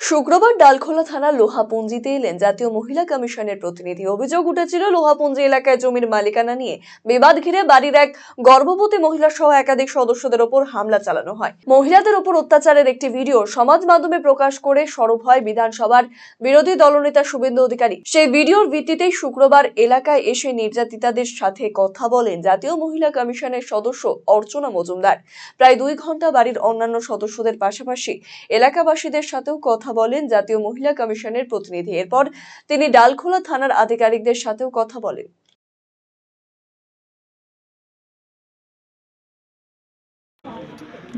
শুক্রবার ডালখোলা থানার লোহাপুঞ্জিতে এলেন জাতীয় মহিলা কমিশনের প্রতিনিধি। অভিযোগ উঠেছিল, লোহাপুঞ্জি এলাকায় জমির মালিকানা নিয়ে বিবাদ ঘিরে বাড়ির এক গর্ভবতী মহিলা সহ একাধিক সদস্যদের ওপর হামলা চালানো হয়। মহিলাদের ওপর অত্যাচারের একটি ভিডিও সমাজ মাধ্যমে প্রকাশ করে সরব হয় বিধানসভার বিরোধী দলনেতা শুভেন্দু অধিকারী। সেই ভিডিওর ভিত্তিতেই শুক্রবার এলাকায় এসে নির্যাতিতাদের সাথে কথা বলেন জাতীয় মহিলা কমিশনের সদস্য অর্চনা মজুমদার। প্রায় দুই ঘণ্টা বাড়ির অন্যান্য সদস্যদের পাশাপাশি এলাকাবাসীদের সাথেও কথা বলেন জাতীয় মহিলা কমিশনের প্রতিনিধি। এরপর তিনি ডালখোলা থানার আধিকারিকদের সাথেও কথা বলেন।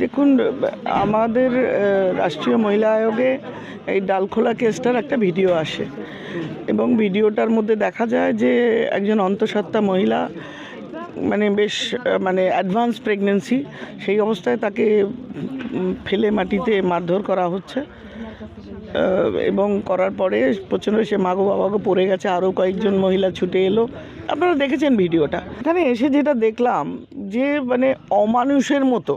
দেখুন, আমাদের রাষ্ট্রীয় মহিলা আয়োগে এই ডালখোলা কেসটার একটা ভিডিও আসে। এবং ভিডিওটার মধ্যে দেখা যায় যে একজন অন্তঃসত্ত্বা মহিলা মানে বেশ মানে অ্যাডভান্স প্রেগনেন্সি সেই অবস্থায় তাকে ফেলে মাটিতে মারধর করা হচ্ছে। এবং করার পরে প্রচণ্ড সে মাগো বাবাগো পড়ে গেছে, আরও কয়েকজন মহিলা ছুটে এলো। আপনারা দেখেছেন ভিডিওটা। এখানে এসে যেটা দেখলাম যে মানে অমানুষের মতো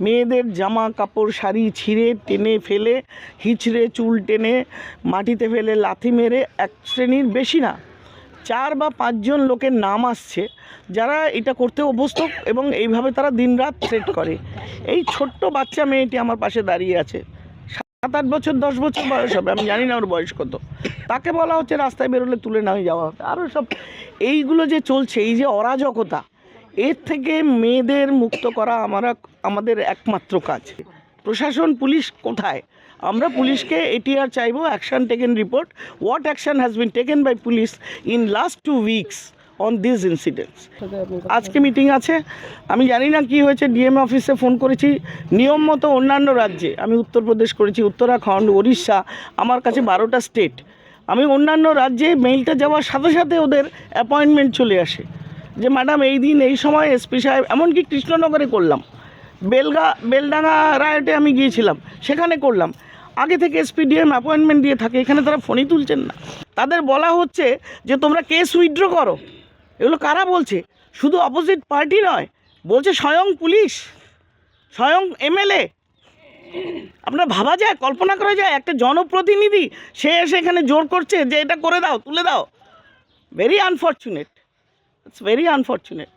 মেয়েদের জামা, কাপড়, শাড়ি ছিঁড়ে, টেনে ফেলে, হিচড়ে, চুল টেনে মাটিতে ফেলে লাথি মেরে এক শ্রেণির বেশি না চার বা পাঁচজন লোকের নাম আসছে, যারা এটা করতে অভ্যস্ত এবং এইভাবে তারা দিনরাত থ্রেট করে। এই ছোট্ট বাচ্চা মেয়েটি আমার পাশে দাঁড়িয়ে আছে। সাত আট বছর, দশ বছর বয়স হবে, আমি জানি না ওর বয়স কত। তাকে বলা হচ্ছে রাস্তায় বেরোলে তুলে নিয়ে যাওয়া হবে। আরও সব এইগুলো যে চলছে, এই যে অরাজকতা, এর থেকে মেয়েদের মুক্ত করা আমরা আমাদের একমাত্র কাজ। প্রশাসন, পুলিশ কোথায়? আমরা পুলিশকে এটি আর চাইব action taken report what action has been taken by police in last two weeks on this incidents আজকে মিটিং আছে। আমি জানি না কি হয়েছে ডিএম অফিসে ফোন করেছি। নিয়ম মতো অন্যান্য রাজ্যে, আমি উত্তরপ্রদেশ করেছি, উত্তরাখণ্ড উড়িষ্যা আমার কাছে বারোটা স্টেট আমি অন্যান্য রাজ্যে মেইলটা যাওয়ার সাথে সাথে ওদের অ্যাপয়েন্টমেন্ট চলে আসে। যে ম্যাডাম এই দিন, এই সময় এসপি সাহেব, এমনকি কৃষ্ণনগরে করলাম। বেলগা, বেলডাঙ্গা রায়টে আমি গিয়েছিলাম, সেখানে করলাম। আগে থেকে এসপিডিএম অ্যাপয়েন্টমেন্ট দিয়ে থাকে, এখানে তারা ফোনই তুলছেন না। তাদের বলা হচ্ছে যে, তোমরা কেস উইথড্র করো। এগুলো কারা বলছে? শুধু অপোজিট পার্টি নয়, বলছে স্বয়ং পুলিশ, স্বয়ং এমএলএ। আপনার ভাবা যায়, কল্পনা করা যায়, একটা জনপ্রতিনিধি, সে এসে এখানে জোর করছে যে, এটা করে দাও, তুলে দাও। Very unfortunate it's very unfortunate